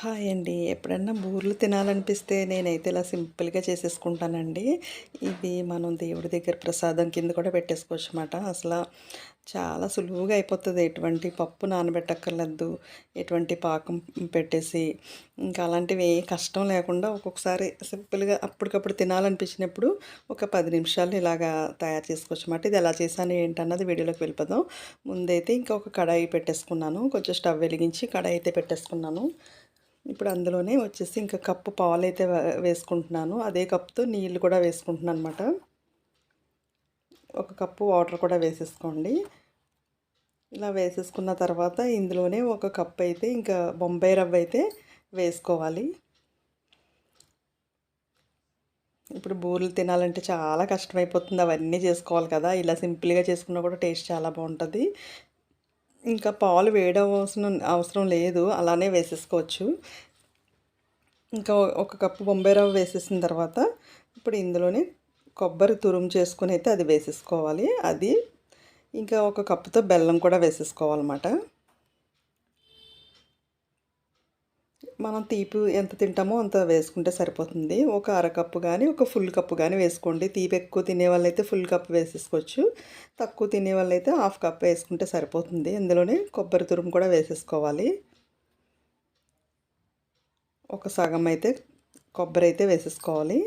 Hi అండి. ఎప్పుడన్నా బూరెలు తినాలనిపిస్తే నేనైతే ఇలా సింపుల్గా చేసేసుకుంటానండి. ఇది మనం దేవుడి దగ్గర ప్రసాదం కింద కూడా పెట్టేసుకోవచ్చు అన్నమాట అసలు చాలా సులువుగా అయిపోతుంది. ఎటువంటి పప్పు నానబెట్టక్కర్లేదు. ఎటువంటి పాకం పెట్టేసి ఇంకా అలాంటివి ఏ కష్టం లేకుండా ఒక్కొక్కసారి సింపుల్గా అప్పటికప్పుడు తినాలనిపించినప్పుడు ఒక పది నిమిషాలు ఇలాగా తయారు చేసుకోవచ్చు అన్నమాట ఇది ఎలా చేశాను ఏంటన్నది వీడియోలోకి వెళ్ళిపోదాం. ముందైతే ఇంకా ఒక కడాయి పెట్టేసుకున్నాను. కొంచెం స్టవ్ వెలిగించి కడాయి అయితే పెట్టేసుకున్నాను. ఇప్పుడు అందులోనే వచ్చేసి ఇంకా కప్పు పాలు అయితే వేసుకుంటున్నాను. అదే కప్తో నీళ్ళు కూడా వేసుకుంటున్నాను అనమాట ఒక కప్పు వాటర్ కూడా వేసేసుకోండి. ఇలా వేసేసుకున్న తర్వాత ఇందులోనే ఒక కప్ అయితే ఇంకా బొంబాయి రవ్వ అయితే వేసుకోవాలి. ఇప్పుడు బూరెలు తినాలంటే చాలా కష్టమైపోతుంది. అవన్నీ చేసుకోవాలి కదా. ఇలా సింపుల్గా చేసుకున్నా కూడా టేస్ట్ చాలా బాగుంటుంది. ఇంకా పాలు వేయడం అవసరం లేదు. అలానే వేసేసుకోవచ్చు. ఇంకా ఒక కప్పు బొంబాయి రవ్వ వేసేసిన తర్వాత ఇప్పుడు ఇందులోనే కొబ్బరి తురుము చేసుకుని అయితే అది వేసేసుకోవాలి. అది ఇంకా ఒక కప్పుతో బెల్లం కూడా వేసేసుకోవాలన్నమాట. మనం తీపి ఎంత తింటామో అంత వేసుకుంటే సరిపోతుంది. ఒక అరకప్పు కానీ ఒక ఫుల్ కప్పు కానీ వేసుకోండి. తీపి ఎక్కువ తినే వాళ్ళైతే ఫుల్ కప్ వేసేసుకోవచ్చు. తక్కువ తినే వాళ్ళైతే హాఫ్ కప్ వేసుకుంటే సరిపోతుంది. ఇందులోనే కొబ్బరి తురుము కూడా వేసేసుకోవాలి. ఒక సగం అయితే కొబ్బరి అయితే వేసేసుకోవాలి.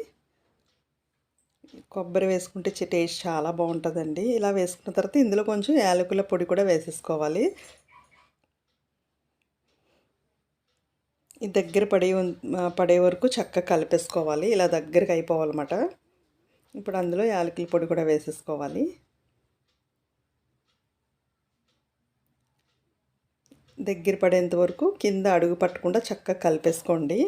కొబ్బరి వేసుకుంటే టేస్ట్ చాలా బాగుంటుందండి. ఇలా వేసుకున్న తర్వాత ఇందులో కొంచెం యాలకుల పొడి కూడా వేసేసుకోవాలి. ఈ దగ్గర పడే పడే వరకు చక్కగా కలిపేసుకోవాలి. ఇలా దగ్గరకు అయిపోవాలన్నమాట. ఇప్పుడు అందులో యాలకుల పొడి కూడా వేసేసుకోవాలి. దగ్గర పడేంత వరకు కింద అడుగు పట్టకుండా చక్కగా కలిపేసుకోండి.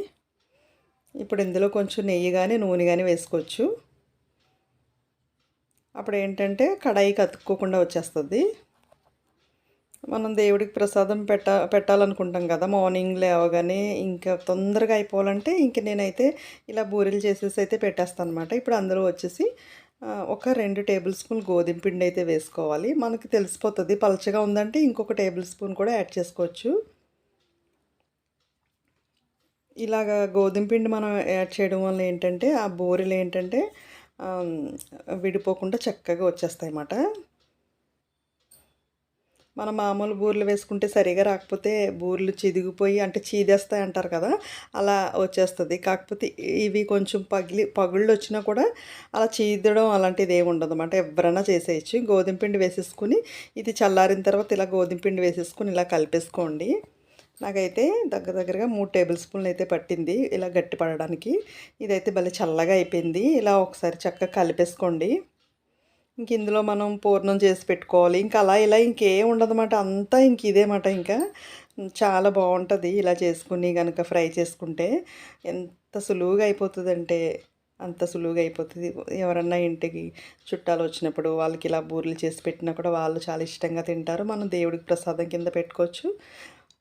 ఇప్పుడు ఇందులో కొంచెం నెయ్యి కానీ నూనె కానీ వేసుకోవచ్చు. అప్పుడు ఏంటంటే కడాయి కతుక్కోకుండా వచ్చేస్తుంది. మనం దేవుడికి ప్రసాదం పెట్ట పెట్టాలనుకుంటాం కదా. మార్నింగ్ లేవగానే ఇంకా తొందరగా అయిపోవాలంటే ఇంక నేనైతే ఇలా బూరెలు చేసేసి అయితే పెట్టేస్తాను అనమాట ఇప్పుడు అందరూ వచ్చేసి ఒక రెండు టేబుల్ స్పూన్ గోధుమ పిండి అయితే వేసుకోవాలి. మనకి తెలిసిపోతుంది పలచగా ఉందంటే ఇంకొక టేబుల్ స్పూన్ కూడా యాడ్ చేసుకోవచ్చు. ఇలాగా గోధుమ పిండి మనం యాడ్ చేయడం వల్ల ఏంటంటే ఆ బూరెలు ఏంటంటే విడిపోకుండా చక్కగా వచ్చేస్తాయి అన్నమాట మనం మామూలు బూరెలు వేసుకుంటే సరిగా రాకపోతే బూరెలు చిదిగిపోయి అంటే చీదేస్తాయి అంటారు కదా అలా వచ్చేస్తుంది. కాకపోతే ఇవి కొంచెం పగిలి పగుళ్ళు వచ్చినా కూడా అలా చీదడం అలాంటిది ఏమి ఉండదు అనమాట ఎవరైనా చేసేయచ్చు. గోధుమ పిండి వేసేసుకుని ఇది చల్లారిన తర్వాత ఇలా గోధుమ పిండి వేసేసుకుని ఇలా కలిపేసుకోండి. నాకైతే దగ్గర దగ్గరగా మూడు టేబుల్ స్పూన్లు అయితే పట్టింది ఇలా గట్టి పడడానికి ఇదైతే భలే చల్లగా అయిపోయింది. ఇలా ఒకసారి చక్కగా కలిపేసుకోండి. ఇంక ఇందులో మనం పూర్ణం చేసి పెట్టుకోవాలి. ఇంకా అలా ఇలా ఇంకేం ఉండదన్నమాట. అంతా ఇంక ఇదేమాట ఇంకా. చాలా బాగుంటుంది ఇలా చేసుకుని కనుక ఫ్రై చేసుకుంటే. ఎంత సులువుగా అయిపోతుందంటే అంత సులువుగా అయిపోతుంది. ఎవరన్నా ఇంటికి చుట్టాలు వచ్చినప్పుడు వాళ్ళకి ఇలా బూరెలు చేసి పెట్టినా కూడా వాళ్ళు చాలా ఇష్టంగా తింటారు. మనం దేవుడికి ప్రసాదం కింద పెట్టుకోవచ్చు.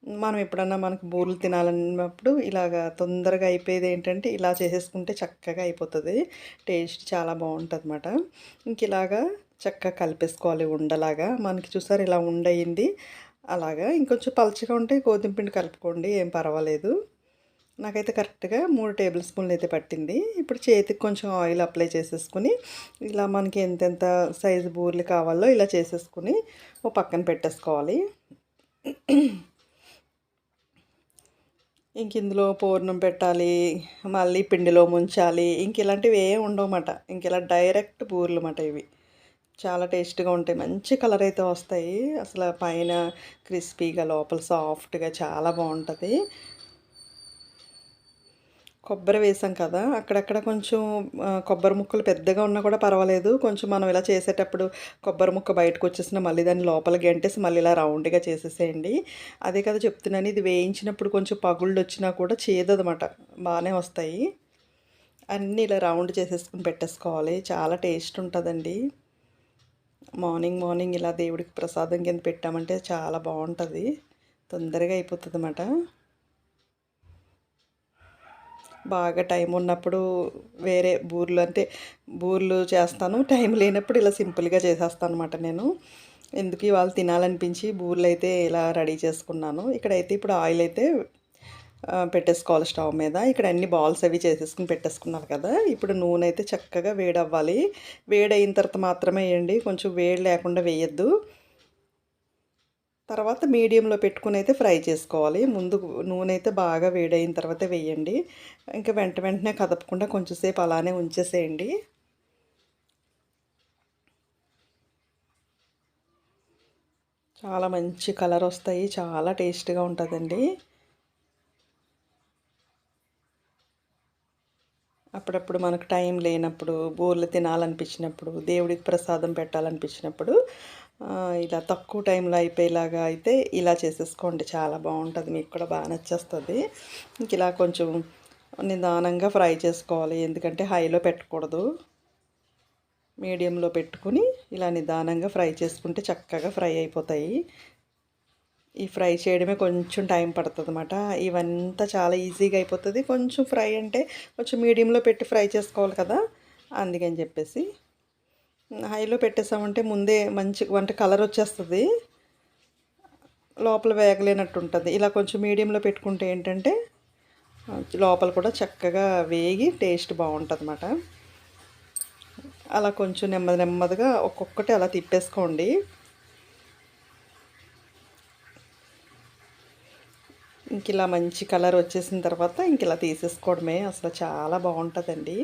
మనం ఎప్పుడన్నా మనకు బూరెలు తినాలన్నప్పుడు ఇలాగ తొందరగా అయిపోయేది ఏంటంటే ఇలా చేసేసుకుంటే చక్కగా అయిపోతుంది. టేస్ట్ చాలా బాగుంటుంది అనమాట ఇంక ఇలాగా చక్కగా కలిపేసుకోవాలి ఉండలాగా. మనకి చూసారు ఇలా ఉండయింది. అలాగా ఇంకొంచెం పలచగా ఉంటే గోధుమ పిండి కలుపుకోండి ఏం పర్వాలేదు. నాకైతే కరెక్ట్గా మూడు టేబుల్ స్పూన్లు అయితే పట్టింది. ఇప్పుడు చేతికి కొంచెం ఆయిల్ అప్లై చేసేసుకుని ఇలా మనకి ఎంతెంత సైజు బూర్లు కావాలో ఇలా చేసేసుకుని ఓ పక్కన పెట్టేసుకోవాలి. ఇంక ఇందులో పూర్ణం పెట్టాలి మళ్ళీ పిండిలో ముంచాలి ఇంక ఇలాంటివి ఏం ఉండవన్నమాట ఇంక ఇలా డైరెక్ట్ బూరెలు అన్నమాట ఇవి. చాలా టేస్ట్గా ఉంటాయి. మంచి కలర్ అయితే వస్తాయి. అసలు పైన క్రిస్పీగా లోపల సాఫ్ట్గా చాలా బాగుంటుంది. కొబ్బరి వేసాం కదా అక్కడక్కడ కొంచెం కొబ్బరి ముక్కలు పెద్దగా ఉన్నా కూడా పర్వాలేదు. కొంచెం మనం ఇలా చేసేటప్పుడు కొబ్బరి ముక్క బయటకు వచ్చేసిన మళ్ళీ దాన్ని లోపల గంటేసి మళ్ళీ ఇలా రౌండ్గా చేసేసేయండి. అదే కదా చెప్తున్నాను ఇది వేయించినప్పుడు కొంచెం పగుళ్ళు వచ్చినా కూడా చేదనమాట బాగానే వస్తాయి. అన్నీ ఇలా రౌండ్ చేసేసుకుని పెట్టేసుకోవాలి చాలా టేస్ట్ ఉంటుందండి. మార్నింగ్ మార్నింగ్ ఇలా దేవుడికి ప్రసాదం కింద పెట్టామంటే చాలా బాగుంటుంది తొందరగా అయిపోతుంది అన్నమాట బాగా టైం ఉన్నప్పుడు వేరే బూర్లు అంటే బూర్లు చేస్తాను. టైం లేనప్పుడు ఇలా సింపుల్గా చేసేస్తాను అనమాట నేను. ఎందుకు ఇవాళ తినాలనిపించి బూర్లు అయితే ఇలా రెడీ చేసుకున్నాను. ఇక్కడైతే ఇప్పుడు ఆయిల్ అయితే పెట్టేసుకోవాలి స్టవ్ మీద. ఇక్కడ అన్ని బాల్స్ అవి చేసేసుకుని పెట్టేసుకున్నారు కదా. ఇప్పుడు నూనె అయితే చక్కగా వేడవ్వాలి. వేడైన తర్వాత మాత్రమే వేయండి. కొంచెం వేడి లేకుండా వేయద్దు. తర్వాత మీడియంలో పెట్టుకుని అయితే ఫ్రై చేసుకోవాలి. ముందు నూనె అయితే బాగా వేడైన తర్వాత వేయండి. ఇంకా వెంట వెంటనే కదపకుండా కొంచెంసేపు అలానే ఉంచేసేయండి. చాలా మంచి కలర్ వస్తాయి. చాలా టేస్ట్గా ఉంటుందండి. అప్పుడప్పుడు మనకు టైం లేనప్పుడు బోర్లు తినాలనిపించినప్పుడు దేవుడికి ప్రసాదం పెట్టాలనిపించినప్పుడు ఇలా తక్కువ టైంలో అయిపోయేలాగా అయితే ఇలా చేసేసుకోండి. చాలా బాగుంటుంది. మీకు కూడా బాగా నచ్చేస్తుంది. ఇంక ఇలా కొంచెం నిదానంగా ఫ్రై చేసుకోవాలి. ఎందుకంటే హైలో పెట్టకూడదు. మీడియంలో పెట్టుకుని ఇలా నిదానంగా ఫ్రై చేసుకుంటే చక్కగా ఫ్రై అయిపోతాయి. ఈ ఫ్రై చేయడమే కొంచెం టైం పడుతుంది అనమాట ఇవంతా చాలా ఈజీగా అయిపోతుంది. కొంచెం ఫ్రై అంటే కొంచెం మీడియంలో పెట్టి ఫ్రై చేసుకోవాలి కదా. అందుకని చెప్పేసి హైలో పెట్టేసామంటే ముందే మంచి వంట కలర్ వచ్చేస్తుంది. లోపల వేగలేనట్టు ఉంటుంది ఇలా కొంచెం మీడియంలో పెట్టుకుంటే ఏంటంటే లోపల కూడా చక్కగా వేగి టేస్ట్ బాగుంటుంది అన్నమాట అలా కొంచెం నెమ్మది నెమ్మదిగా ఒక్కొక్కటి అలా తిప్పేసుకోండి. ఇంక ఇలా మంచి కలర్ వచ్చేసిన తర్వాత ఇంక ఇలా తీసేసుకోవడమే. అసలు చాలా బాగుంటుందండి.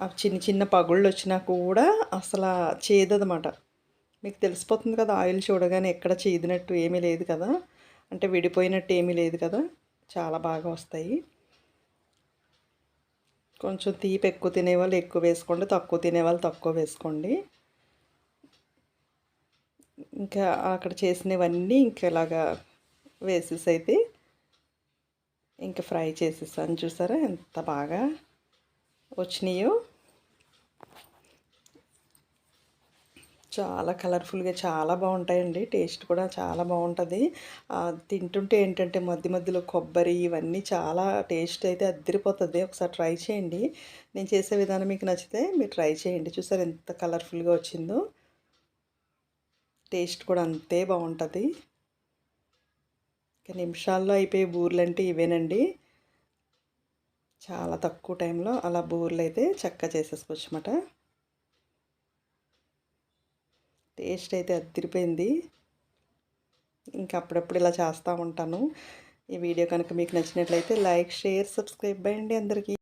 చిన్న చిన్న పగుళ్ళు వచ్చినా కూడా అసలు చేదనమాట మీకు తెలిసిపోతుంది కదా ఆయిల్ చూడగానే ఎక్కడ చేదినట్టు ఏమీ లేదు కదా. అంటే విడిపోయినట్టు ఏమీ లేదు కదా. చాలా బాగా వస్తాయి. కొంచెం తీపి ఎక్కువ తినేవాళ్ళు ఎక్కువ వేసుకోండి తక్కువ తినేవాళ్ళు తక్కువ వేసుకోండి. ఇంకా అక్కడ చేసినవన్నీ ఇంకా ఇలాగా వేసేసి అయితే ఇంకా ఫ్రై చేసేసాను. చూసారా ఎంత బాగా వచ్చినాయో. చాలా కలర్ఫుల్గా చాలా బాగుంటాయండి. టేస్ట్ కూడా చాలా బాగుంటుంది. తింటుంటే ఏంటంటే మధ్య మధ్యలో కొబ్బరి ఇవన్నీ చాలా టేస్ట్ అయితే అద్దరిపోతుంది. ఒకసారి ట్రై చేయండి. నేను చేసే విధానం మీకు నచ్చితే మీరు ట్రై చేయండి. చూసారు ఎంత కలర్ఫుల్గా వచ్చిందో. టేస్ట్ కూడా అంతే బాగుంటుంది. ఇక నిమిషాల్లో అయిపోయే బూరెలు అంటే ఇవేనండి. చాలా తక్కువ టైంలో అలా బూరెలు అయితే చక్కగా చేసేసుకోవచ్చు అన్నమాట టేస్ట్ అయితే అదిరిపోయింది ఇంకా అప్పుడప్పుడు ఇలా చేస్తూ ఉంటాను. ఈ వీడియో కనుక మీకు నచ్చినట్లయితే లైక్ షేర్ సబ్స్క్రైబ్ అయ్యండి అందరికీ.